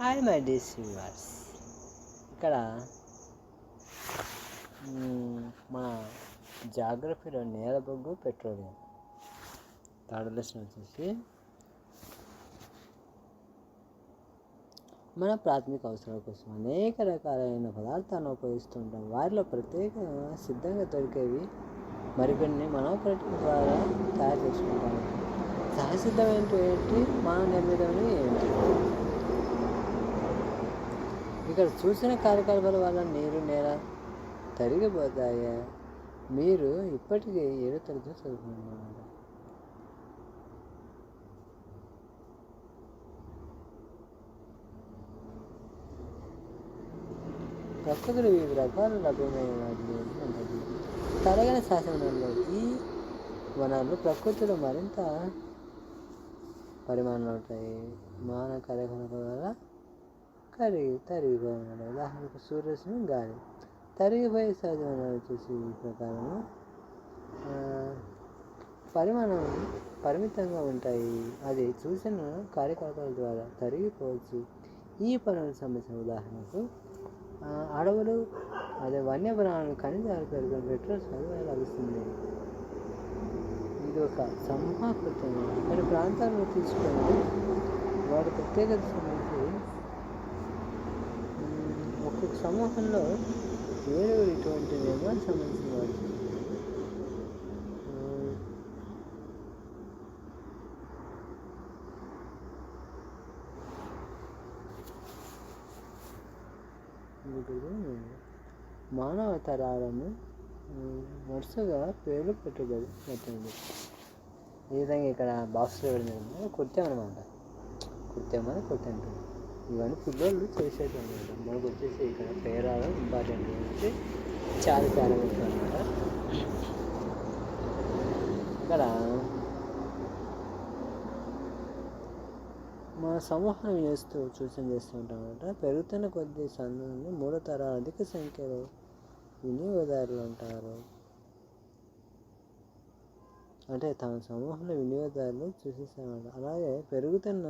Hi my dear viewers ఇక్కడ మన జాగ్రఫీలో నేలబొగ్గు పెట్రోలియం. థర్డ్ లెసన్ వచ్చేసి మన ప్రాథమిక అవసరాల కోసం అనేక రకాలైన పదార్థాలను ఉపయోగిస్తుంటాం. వారిలో ప్రత్యేకంగా సిద్ధంగా దొరికేవి మరికొన్ని మనోప్రటి ద్వారా తయారు చేసుకుంటాము సహసిద్ధమైనటువంటి ఏంటి మానవ నిర్మితమైనవి ఏంటి ఇక్కడ చూసిన కార్యకలాపాల వల్ల నీరు నేల తరిగిపోతాయా? మీరు ఇప్పటికీ ఏదో తరగతి చదువుకున్నారు ప్రకృతిలో వివిధ రకాల లభ్యమైన వాటిని ఉంటుంది తరగని శాసనంలో ఈ వనాలు ప్రకృతిలో మరింత పరిమాణాలు ఉంటాయి. మానవ కార్యకలాపాల వల్ల కరిగి తరిగిపోయినాడు ఉదాహరణకు సూర్యరశ్మి గాలి తరిగిపోయే సహజమైన వచ్చేసి ఈ ప్రకారం పరిమాణం పరిమితంగా ఉంటాయి అది చూసిన కార్యకలాపాల ద్వారా తరిగిపోవచ్చు ఈ పనులకు సంబంధించిన ఉదాహరణకు అడవులు అదే వన్యప్రాణులు ఖనిజాలు పెరుగుతున్న పెట్రోల్ సదుపాయం లభిస్తుంది ఇది ఒక సమూహకృతం కొన్ని ప్రాంతాలను తీసుకొని వాటి ప్రత్యేకత సంబంధించి సమూహంలో వేరే ఇటువంటి నిర్మాణం సంబంధించిన వాడు మానవ తరాలను వరుసగా పేర్లు పెట్టుబడి పెట్టండి. ఈ విధంగా ఇక్కడ బాక్స్లో వెళ్ళిన కుర్తాం అనమాట కుర్తాం అని అంటుంది ఇవన్నీ పిల్లలు చేసేది అనమాట మనకు వచ్చేసి ఇక్కడ పేరాల ఇంపార్టెంట్ అంటే చాలా చాలా అనమాట ఇక్కడ మన సమూహం చేస్తూ చూసిన చేస్తూ ఉంటాం అనమాట పెరుగుతున్న కొద్ది సంఘంలో మూడో తరాల అధిక సంఖ్యలో వినియోగదారులు ఉంటారు అంటే తమ సమూహంలో వినియోగదారులు చూసేసామన్నమాట అలాగే పెరుగుతున్న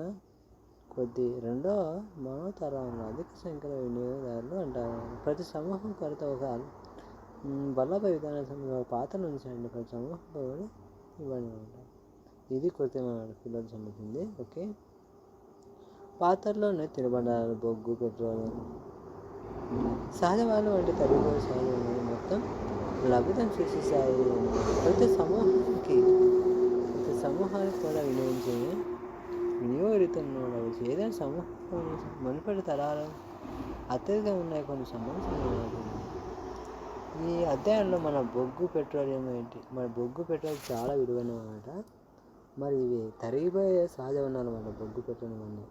కొద్ది రెండవ మానవ తరంలో అధిక సంఖ్యలో వినియోగదారులు అంటారు. ప్రతి సమూహం కొరత ఒక మ్, బల్లపై విధాన సమయంలో పాత్రలు ఉంచండి ప్రతి సమూహం కూడా ఇవ్వండి ఇది కృత్రిమ పిల్లలు సంబంధించింది. ఓకే. పాత్రలోనే తినబడాలి బొగ్గు పెట్రోల్ సహజవాళ్ళు వంటి తరుగుబడి సహజ మొత్తం లభ్యతను సృష్టిస్తాయి ప్రతి సమూహానికి ప్రతి సమూహానికి కూడా వినియోగించే వినియోగరీతంలో ఏదైనా సమూహం మునుపటి తరాలు అత్యధికంగా ఉన్నాయి కొన్ని సమస్యలు ఈ అధ్యాయంలో మన బొగ్గు పెట్రోలియం ఏంటి? మన బొగ్గు పెట్రోల్ చాలా విలువైన అనమాట మరి ఇవి తరిగిపోయే సహజ వనరులు అనమాట బొగ్గు పెట్రోలియం అన్నీ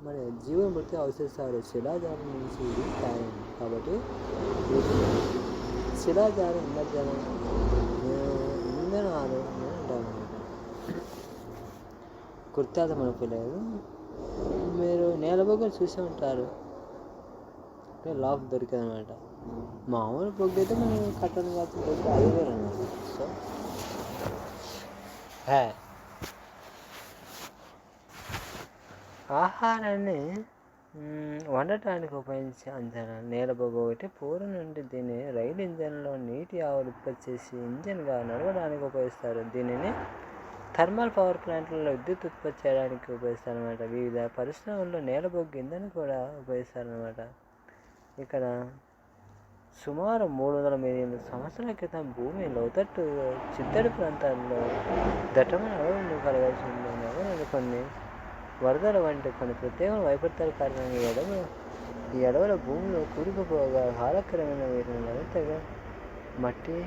మరి జీవన మృతి అవశేషాలు శిలాజాల నుంచి ఇది తయారైంది కాబట్టి శిలాజాల ఇంధన ఇంధనాలు గుర్తాత అనుకోలేదు మీరు నేల బొగ్గులు చూసే ఉంటారు. అంటే లాఫ్ దొరికింది అనమాట మామూలు బొగ్గు అయితే మనం కట్టలు కాదు బొగ్గు అది వేరు అనమాట సో హే. ఆహారాన్ని వండటానికి ఉపయోగించే అంచనా. నేలబొగ్గు ఒకటి పూర్వం నుండి దీన్ని రైలు ఇంజన్లో నీటి ఆవులు ఉత్పత్తి చేసి ఇంజన్గా నడవడానికి ఉపయోగిస్తారు. దీనిని థర్మల్ పవర్ ప్లాంట్లలో విద్యుత్ ఉత్పత్తి చేయడానికి ఉపయోగిస్తారు అనమాట వివిధ పరిశ్రమల్లో నేలబొగ్గు ఇంధనం కూడా ఉపయోగిస్తారు అనమాట ఇక్కడ సుమారు మూడు వందల మిలియన్ సంవత్సరాల క్రితం భూమి లోతట్టు చిత్తడి ప్రాంతాల్లో దట్టమైన అడవులను కలగాల్సి ఉంటుంది కొన్ని వరదల వంటి కొన్ని ప్రత్యేక వైపరీత్యాల కారణంగా ఈ అడవులు ఈ అడవుల భూమిలో కూరుకుపోగా కాలక్రమేణ వీటిని మరింతగా మట్టి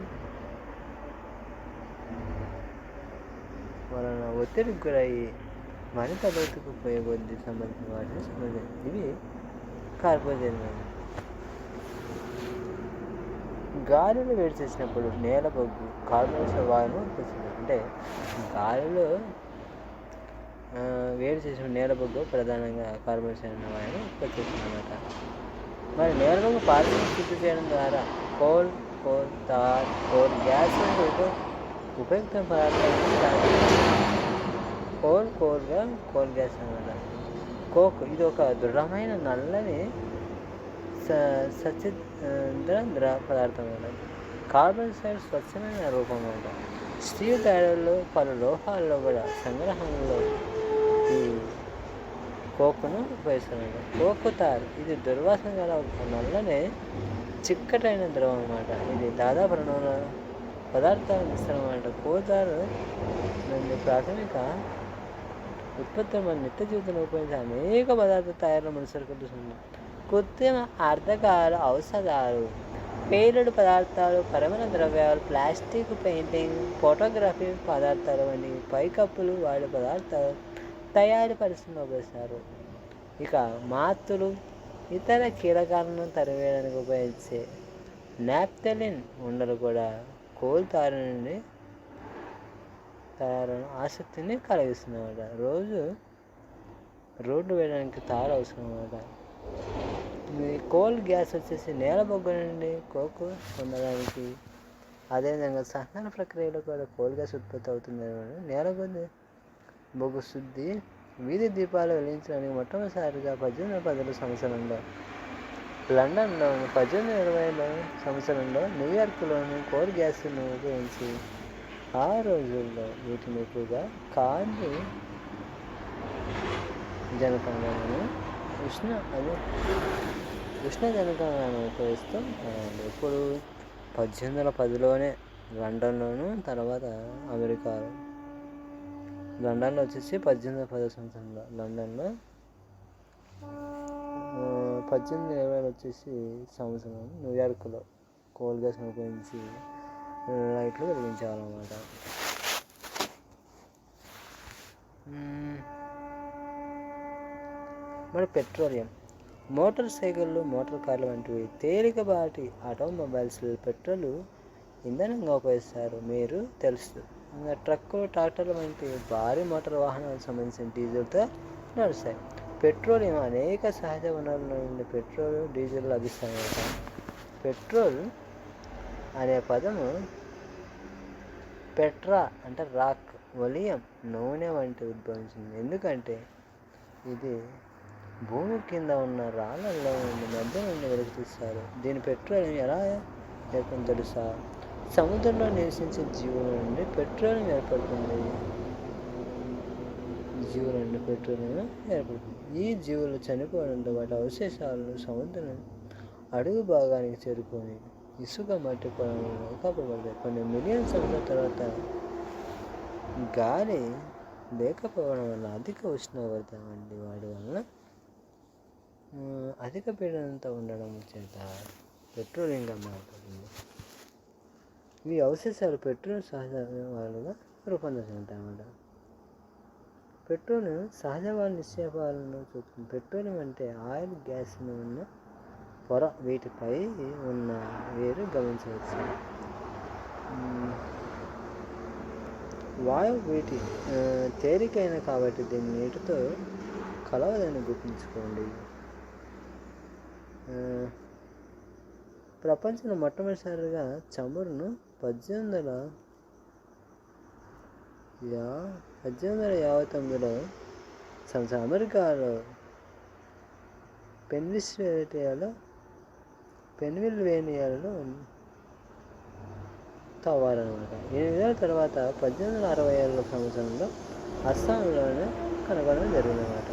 వలన ఒత్తిడికి గురయ్యి మరింత లోతుకు పోయే కొద్ది సంబంధించిన వాటిని సంబంధించి ఇవి కార్బోజన్ గాలిని వేడి చేసినప్పుడు నేల బొగ్గు కార్బన్ వాయువును ఉత్పత్తి అంటే గాలిలో వేడి చేసిన నేల బొగ్గు ప్రధానంగా కార్బన్ వాయువును ఉత్పత్తి చేస్తుంది అన్నమాట మరి నేల బొగ్గు పారిశ్రామిక శుద్ధి చేయడం ద్వారా coal coal tar coal gas వంటి ఉపయుక్త పదార్థాలను కోల్ కోల్గా కోల్ గ్యాస్ అనమాట కోక్ ఇది ఒక దృఢమైన నల్లని సచిద్ర ద్ర పదార్థం అనమాట కార్బన్ సైడ్ స్వచ్ఛమైన రూపం అనమాట స్టీల్ తయారీలో పలు లోహాల్లో కూడా సంగ్రహంలో ఈ కోకును ఉపయోగిస్తున్నాడు కోకు తారు ఇది దుర్వాసన గల ఒక నల్లని చిక్కటైన ద్రవం అనమాట ఇది దాదాపు రెండు వందల పదార్థాల మిశ్రమం అన్నమాట. కోతారు నుండి ప్రాథమిక ఉత్పత్తులు మన నిత్య జీవితంలో ఉపయోగించే అనేక పదార్థ తయారీలో మనుసరుకుంటుంది కృత్రిమ అర్ధకాలు ఔషధాలు పేలుడు పదార్థాలు పరమైన ద్రవ్యాలు ప్లాస్టిక్ పెయింటింగ్ ఫోటోగ్రఫీ పదార్థాలు వంటి పైకప్పులు వాడి పదార్థాలు తయారీ పరిశ్రమలో ఉపయోగిస్తారు. ఇక మాతులు ఇతర కీలకాలను తరివేయడానికి ఉపయోగించే నాప్తలిన్ ఉండలు కూడా కోల్ తారు నుండి తయారు ఆసక్తిని కలిగిస్తుందన్నమాట రోజు రోడ్డు వేయడానికి తారు అవసరం అన్నమాట ఈ కోల్ గ్యాస్ వచ్చేసి నేల బొగ్గు నుండి కోకు పొందడానికి అదేవిధంగా సహన ప్రక్రియలో కూడా కోల్ గ్యాస్ ఉత్పత్తి అవుతుంది అనమాట నేల బొగ్గు బొగ్గు శుద్ధి వీధి దీపాలు వెలిగించడానికి మొట్టమొదటిసారిగా పద్దెనిమిది వందల పదహారు సంవత్సరంలో లండన్లో పద్దెనిమిది ఇరవైలో సంవత్సరంలో న్యూయార్క్లోని కోల్ గ్యాస్ను ఉపయోగించి ఆ రోజుల్లో వీటిని ఎక్కువగా కాంతి జనకంగాను ఉష్ణ అదే ఉష్ణజనకంగాను ఉపయోగిస్తూ ఉన్నారండి. ఇప్పుడు పద్దెనిమిది వందల పదిలోనే లండన్లోను తర్వాత అమెరికాలో. లండన్లో వచ్చేసి పద్దెనిమిది వందల పదో సంవత్సరంలో లండన్లో. పద్దెనిమిది ఇరవై వచ్చేసి సంవత్సరం న్యూయార్క్లో. కోల్ గ్యాస్ని ఉపయోగించి లైట్లు వెలిగించాలన్నమాట. మరి పెట్రోలియం. మోటార్ సైకిళ్ళు మోటార్ కార్లు వంటివి తేలికపాటి ఆటోమొబైల్స్ పెట్రోల్ ఇంధనంగా ఉపయోగిస్తారు. మీరు తెలుసు. ఇంకా ట్రక్కులు ట్రాక్టర్లు వంటి భారీ మోటార్ వాహనాలకు సంబంధించిన డీజిల్తో నడుస్తాయి. పెట్రోలియం అనేక సహజ వనరుల నుండి పెట్రోల్ డీజిల్ లభిస్తాయి పెట్రోల్ అనే పదము పెట్రా అంటే రాక్ ఒలియం నూనె వంటి ఉద్భవించింది. ఎందుకంటే ఇది భూమి కింద ఉన్న రాళ్ళల్లో నుండి మధ్య నుండి వెలుగు తీస్తారు. దీని పెట్రోలియం ఎలా ఏర్పడింది తెలుసా సముద్రంలో నివసించే జీవుల నుండి పెట్రోలియం ఏర్పడుతుంది. జీవుల నుండి పెట్రోలియం ఏర్పడుతుంది. ఈ జీవులు చనిపోవడంతో వాటి అవశేషాలు సముద్రం అడుగు భాగానికి చేరుకొని ఇసుక మట్టి పొలంలో కొన్ని మిలియన్ సంవత్సరాల తర్వాత గాలి లేకపోవడం వల్ల అధిక ఉష్ణోగ్రత వంటి వాటి వలన అధిక పీడనంతో ఉండడం చేత పెట్రోలియంగా మారుతుంది ఈ అవశేషాలు పెట్రోల్ సహజ వాళ్ళుగా రూపొందించుకుంటాయన్నమాట పెట్రోల్ సహజ వాళ్ళ నిక్షేపాలను చూపుతుంది. పెట్రోలియం అంటే ఆయిల్ గ్యాస్ ఉన్న పొర వీటిపై ఉన్న వేరు గమనించవచ్చు. వాయువు వీటి తేలికైన కాబట్టి దీన్ని నీటితో కలవదని గుర్తుంచుకోండి. ప్రపంచంలో మొట్టమొదటిసారిగా చమురును పద్దెనిమిది వందల యా పద్దెనిమిది వందల యాభై తొమ్మిదిలో సంవత్సరం అమెరికాలో పెన్విస్వేటియాలో పెన్విల్వేనియాలో ఎనిమిది ఎనిమిదేళ్ళ తర్వాత పద్దెనిమిది వందల అరవై ఏళ్ళ సంవత్సరంలో అస్సాంలోనే కనుగొనడం జరిగిందన్నమాట.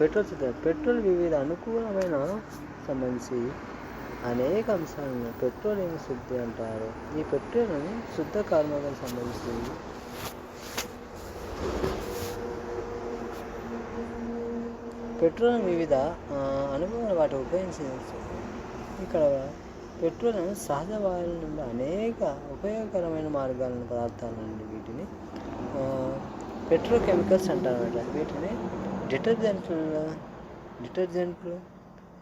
పెట్రోల్ పెట్రోల్ వివిధ అనుకూలమైన సంబంధించి అనేక అంశాలను పెట్రోలియం శుద్ధి అంటారు? ఈ పెట్రోలియం శుద్ధ కార్మికులకు సంబంధించి పెట్రోల్ వివిధ అనుభవాల అనుభవాలు వాటి ఉపయోగించవచ్చు ఇక్కడ పెట్రోల్ సహజ వాయువుల నుండి అనేక ఉపయోగకరమైన మార్గాలను పదార్థాల నుండి వీటిని. ఆ, పెట్రోకెమికల్స్ అంటారన్నమాట వీటిని డిటర్జెంట్లు డిటర్జెంట్లు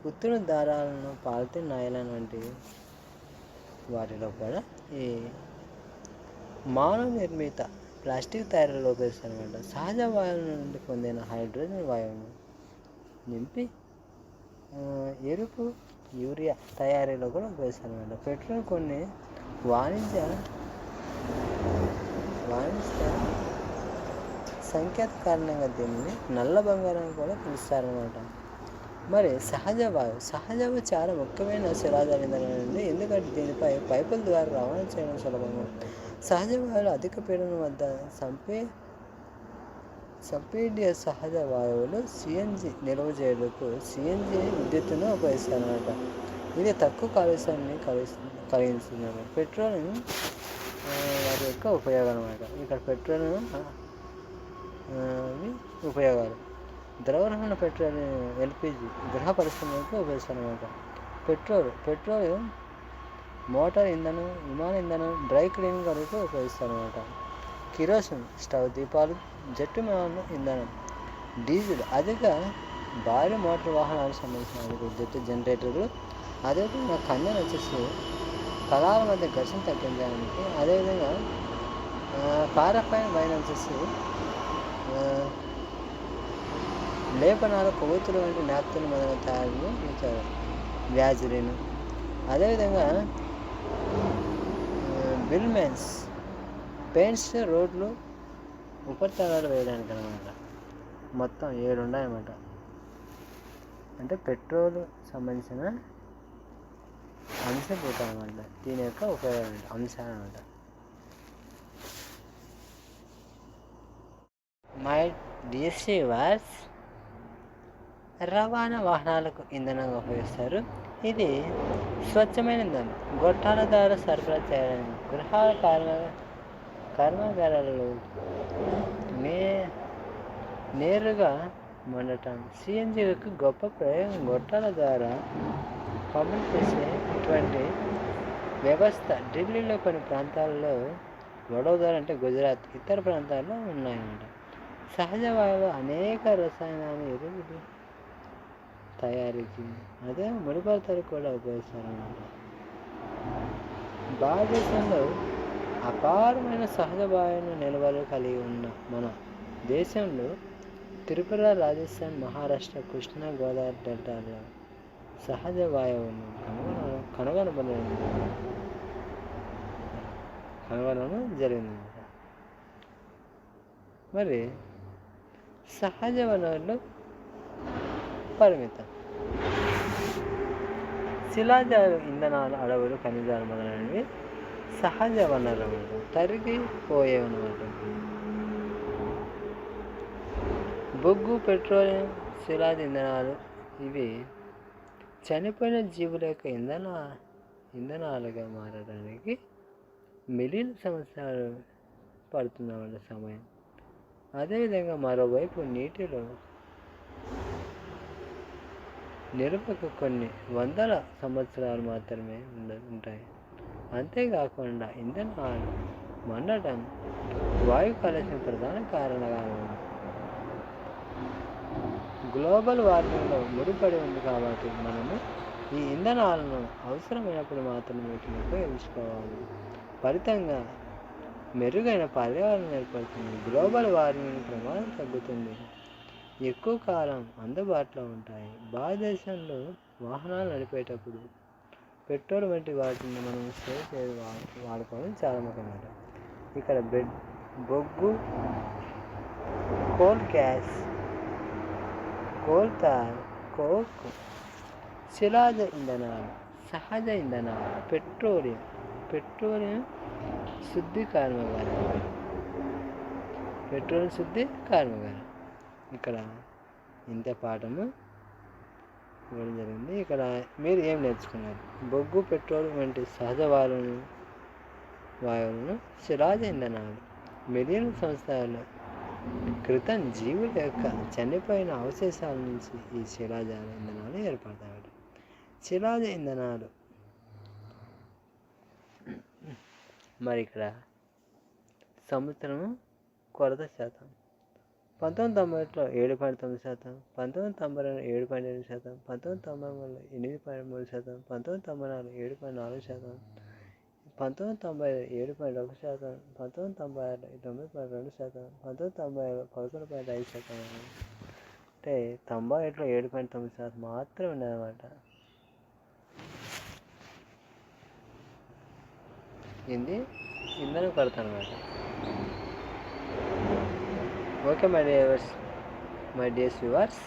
కృత్రిమ దారాలను పాలిథిన్ నైలాన్ వంటి వాటిలో కూడా ఈ మానవ నిర్మిత ప్లాస్టిక్ తయారీలో ఉపయోగిస్తారనమాట సహజ వాయువుల నుండి పొందిన హైడ్రోజన్ వాయువును. నింపి ఎరుపు యూరియా తయారీలో కూడా ఉపయోగిస్తారన్నమాట. పెట్రోల్ కొన్ని వాణిజ్య వాణిజ్య సంకేత కారణంగా దీనిని నల్ల బంగారం కూడా పిలుస్తారనమాట మరి సహజ వాయువు సహజ వాయువు చాలా ముఖ్యమైన శిలాజాల ఇంధనం ఎందుకంటే దీనిపై పైపుల ద్వారా రవాణా చేయడం సులభం సహజ వాయువులు అధిక పీడనం వద్ద సంపే సబ్సిడీ సహజ వాయువులు సిఎన్జి నిల్వ చేయడానికి సిఎన్జి విద్యుత్తును ఉపయోగిస్తారనమాట ఇది తక్కువ కాలుష్యాన్ని కలిగిస్తుంది కలిగిస్తుంది. పెట్రోల్ వాటి యొక్క ఉపయోగం అనమాట ఇక్కడ పెట్రోల్ ఉపయోగాలు. ద్రవరహణ పెట్రోల్ ఎల్పిజి గృహ పరిశ్రమలకు ఉపయోగిస్తారనమాట పెట్రోల్ పెట్రోల్ మోటార్ ఇంధనం విమాన ఇంధనం డ్రై క్లీనింగ్ వరకు ఉపయోగిస్తారనమాట కిరోసిన్ స్టవ్ దీపాలు జట్టు విమాన ఇంధనం. డీజిల్ అధిక భారీ మోటార్ వాహనాలకు సంబంధించిన విద్యుత్ జనరేటర్లు అదేవిధంగా కన్యను వచ్చేసి కళాల మధ్య ఘర్షణ తగ్గించడానికి అదేవిధంగా పారపైన వైన్ వచ్చేసి లేపనాల కొవ్వొత్తులు వంటి నాప్తులు మొదలైన తయారీలు ఇచ్చారు వ్యాజిలిన్. అదేవిధంగా బిల్మెన్స్. పెయింట్స్ రోడ్లు ఉపరితలాలు వేయడానికి అనమాట మొత్తం ఏడు ఉన్నాయన్నమాట అంటే పెట్రోల్ సంబంధించిన అంశభూతం అనమాట దీని యొక్క ఉపయోగం అంశాలు అనమాట మై డిఎస్సి వాస్ రవాణా వాహనాలకు ఇంధనంగా ఉపయోగిస్తారు. ఇది స్వచ్ఛమైన ఇంధనం. గొట్టాల ద్వారా సరఫరా చేయడానికి గృహాల కారణంగా కర్మాగారాలలో నే నేరుగా మండటం సిఎన్జీలకు గొప్ప ప్రయోగం గొట్టాల ద్వారా పంపిణీ చేసే ఇటువంటి వ్యవస్థ ఢిల్లీలో కొన్ని ప్రాంతాల్లో వడోదర అంటే గుజరాత్ ఇతర ప్రాంతాల్లో ఉన్నాయన్నమాట సహజ వాయువు అనేక రసాయనాలు ఎరువులు తయారీకి అదే ముడిపడతారు కూడా ఉపయోగిస్తారు అన్నమాట భారతదేశంలో అపారమైన సహజ వాయువును నిల్వలు కలిగి ఉన్న మన దేశంలో త్రిపుర రాజస్థాన్ మహారాష్ట్ర కృష్ణా గోదావరి డెల్టాలో సహజ వాయువును కనుగొన కనుగొనబడింది. కనుగొనడం జరిగింది. మరి సహజ వనరులు పరిమితం. శిలాజాలు ఇంధనాలు అడవులు ఖనిజాలు మొదలైనవి సహజ వనరులు తరిగిపోయే అనమాట బొగ్గు పెట్రోలియం శిలాజ ఇంధనాలు ఇవి చనిపోయిన జీవుల యొక్క ఇంధన ఇంధనాలుగా మారడానికి మిలియన్ సంవత్సరాలు పడుతుందన్నమాట సమయం. అదేవిధంగా మరోవైపు నీటిలో నిరుపకు కొన్ని వందల సంవత్సరాలు మాత్రమే ఉండ ఉంటాయి. అంతేకాకుండా ఇంధనాలు మండటం వాయు కాలుష్యం ప్రధాన కారణంగా ఉంది. గ్లోబల్ వార్మింగ్లో ముడిపడి ఉంది కాబట్టి మనము ఈ ఇంధనాలను అవసరమైనప్పుడు మాత్రం వీటిని ఉపయోగించుకోవాలి. ఫలితంగా మెరుగైన పర్యావరణం ఏర్పడుతుంది. గ్లోబల్ వార్మింగ్ ప్రమాదం తగ్గుతుంది. ఎక్కువ కాలం అందుబాటులో ఉంటాయి. భారతదేశంలో వాహనాలు నడిపేటప్పుడు పెట్రోల్ వంటి వాటిని మనం సేవ్ చేయ వాడుకోవడం చాలా ముఖ్యమైన ఇక్కడ బెడ్ బొగ్గు కోల్ గ్యాస్ కోల్తార్ కోక్ శిలాజ ఇంధనాలు సహజ ఇంధనాలు పెట్రోలియం పెట్రోలియం శుద్ధి కర్మగారం పెట్రోల్ శుద్ధి కర్మగారం ఇక్కడ ఇంత పాఠము ఇవ్వడం జరిగింది. ఇక్కడ మీరు ఏం నేర్చుకున్నారు? బొగ్గు పెట్రోల్ వంటి సహజ వాయువులను వాయువులను శిలాజ ఇంధనాలు మిలియన్ సంవత్సరాల క్రితం జీవుల యొక్క చనిపోయిన అవశేషాల నుంచి ఈ శిలాజ ఇంధనాలు ఏర్పడతాయి శిలాజ ఇంధనాలు మరి ఇక్కడ సముద్రము కొరత శాతం. పంతొమ్మిది తొంభై ఒకటిలో ఏడు పాయింట్ తొమ్మిది శాతం పంతొమ్మిది తొంభై రెండు ఏడు పాయింట్ ఎనిమిది శాతం పంతొమ్మిది తొంభై మూడు ఎనిమిది పాయింట్ మూడు శాతం పంతొమ్మిది తొంభై నాలుగు ఏడు పాయింట్ నాలుగు శాతం పంతొమ్మిది తొంభై ఏడు పాయింట్ ఒక శాతం పంతొమ్మిది తొంభై ఆరు తొమ్మిది పాయింట్ రెండు శాతం పంతొమ్మిది తొంభై పదకొండు పాయింట్ ఐదు శాతం అంటే తొంభై ఏడులో ఏడు పాయింట్ తొమ్మిది శాతం మాత్రమే ఉండదన్నమాట ఇది ఇంధనం కొరత అనమాట okay my dears my dears viewers.